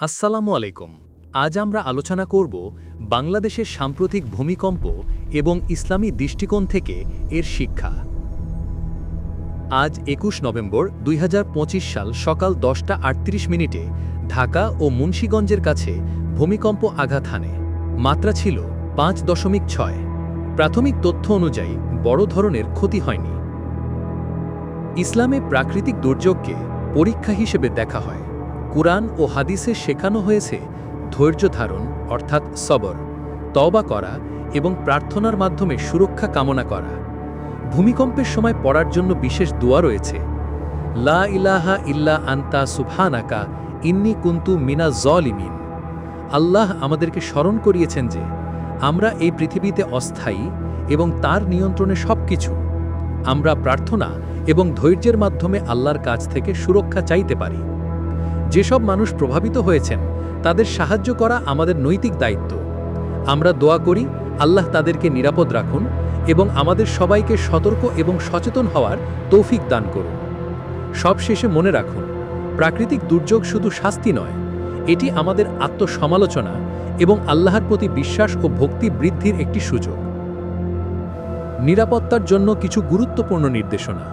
আসসালামু আলাইকুম। আজ আমরা আলোচনা করব বাংলাদেশের সাম্প্রতিক ভূমিকম্প এবং ইসলামী দৃষ্টিকোণ থেকে এর শিক্ষা। আজ একুশ নভেম্বর দুই হাজার পঁচিশ সাল সকাল দশটা আটত্রিশ মিনিটে ঢাকা ও মুন্সীগঞ্জের কাছে ভূমিকম্প আঘাত হানে। মাত্রা ছিল পাঁচ দশমিক ছয়। প্রাথমিক তথ্য অনুযায়ী বড় ধরনের ক্ষতি হয়নি। ইসলামে প্রাকৃতিক দুর্যোগকে পরীক্ষা হিসেবে দেখা হয়। কুরআন ও হাদিসে শেখানো হয়েছে ধৈর্য ধারণ, অর্থাৎ সবর, তওবা করা এবং প্রার্থনার মাধ্যমে সুরক্ষা কামনা করা। ভূমিকম্পের সময় পড়ার জন্য বিশেষ দোয়া রয়েছে। লা ইলাহা ইল্লা আন্তা সুবহানাকা ইন্নি কুন্তু মিনা জলিমিন। আল্লাহ আমাদেরকে স্মরণ করিয়েছেন যে, আমরা এই পৃথিবীতে অস্থায়ী এবং তার নিয়ন্ত্রণে সবকিছু। আমরা প্রার্থনা এবং ধৈর্যের মাধ্যমে আল্লাহর কাছ থেকে সুরক্ষা চাইতে পারি। যেসব মানুষ প্রভাবিত হয়েছেন, তাদের সাহায্য করা আমাদের নৈতিক দায়িত্ব। আমরা দোয়া করি, আল্লাহ তাদেরকে নিরাপদ রাখুন এবং আমাদের সবাইকে সতর্ক এবং সচেতন হওয়ার তৌফিক দান করুন। সবশেষে মনে রাখুন, প্রাকৃতিক দুর্যোগ শুধু শাস্তি নয়, এটি আমাদের আত্মসমালোচনা এবং আল্লাহর প্রতি বিশ্বাস ও ভক্তি বৃদ্ধির একটি সুযোগ। নিরাপত্তার জন্য কিছু গুরুত্বপূর্ণ নির্দেশনা।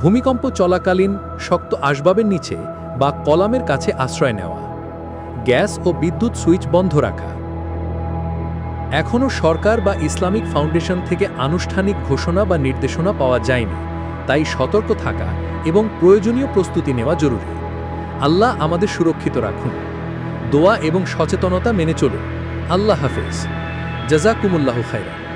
ভূমিকম্প চলাকালীন শক্ত আসবাবের নিচে বা কলামের কাছে আশ্রয় নেওয়া, গ্যাস ও বিদ্যুৎ সুইচ বন্ধ রাখা। এখনও সরকার বা ইসলামিক ফাউন্ডেশন থেকে আনুষ্ঠানিক ঘোষণা বা নির্দেশনা পাওয়া যায়নি, তাই সতর্ক থাকা এবং প্রয়োজনীয় প্রস্তুতি নেওয়া জরুরি। আল্লাহ আমাদের সুরক্ষিত রাখুন। দোয়া এবং সচেতনতা মেনে চলুন। আল্লাহ হাফেজ। জাজাকুমুল্লাহ খায়রা